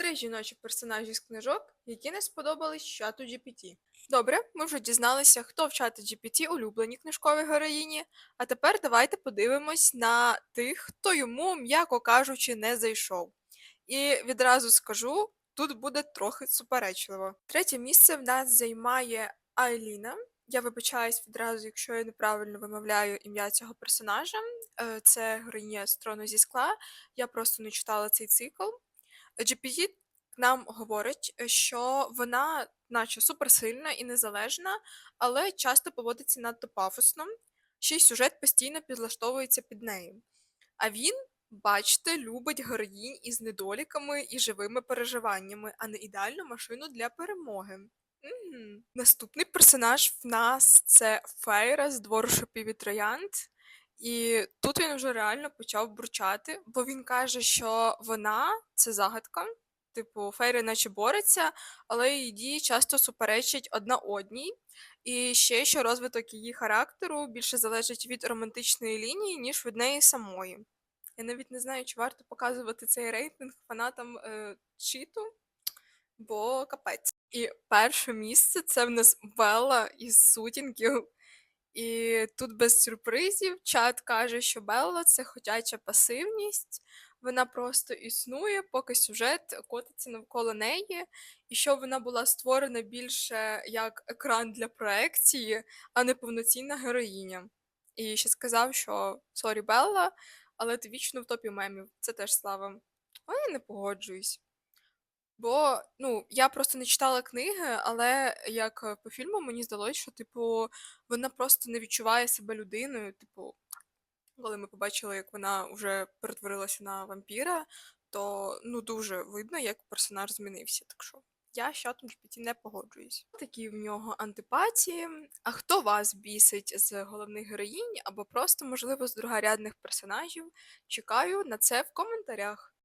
Три жіночі персонажі з книжок, які не сподобались чату GPT. Добре, ми вже дізналися, хто в чаті GPT улюблені книжкові героїні. А тепер давайте подивимось на тих, хто йому, м'яко кажучи, не зайшов. І відразу скажу, тут буде трохи суперечливо. Третє місце в нас займає Айліна. Я вибачаюсь відразу, якщо я неправильно вимовляю ім'я цього персонажа. Е, Це героїня з трону зі скла. Я просто не читала цей цикл. GPT нам говорить, е, що вона, наче суперсильна і незалежна, але часто поводиться надто пафосно, ще й сюжет постійно підлаштовується під неї. А він, бачите, любить героїнь із недоліками і живими переживаннями, а не ідеальну машину для перемоги. Мгм. Наступний персонаж в нас це Фейра з двору шопів і троянд. І тут він вже реально почав бурчати, бо він каже, що вона це загадка. Типу, Фейри наче бореться, але її дії часто суперечать одна одній. І ще що розвиток її характеру більше залежить від романтичної лінії, ніж від неї самої. Я навіть не знаю, чи варто показувати цей рейтинг фанатам е, читу, бо капець. І перше місце це в нас Белла із сутінків. І тут без сюрпризів чат каже, що Белла це ходяча пасивність, вона просто існує, поки сюжет котиться навколо неї, і що вона була створена більше як екран для проекції, а не повноцінна героїня. І ще сказав, що сорі, Белла, але ти вічно в топі мемів. Це теж слава. Але я не погоджуюсь. Бо ну, я просто не читала книги, але як е, по фільму мені здалося, що, типу, вона просто не відчуває себе людиною. Типу, коли ми побачили, як вона вже перетворилася на вампіра, то ну дуже видно, як персонаж змінився. Так що я з чатом GPT не погоджуюсь. Такі в нього антипатії. А хто вас бісить з головних героїнь або просто, можливо, з другорядних персонажів? Чекаю на це в коментарях.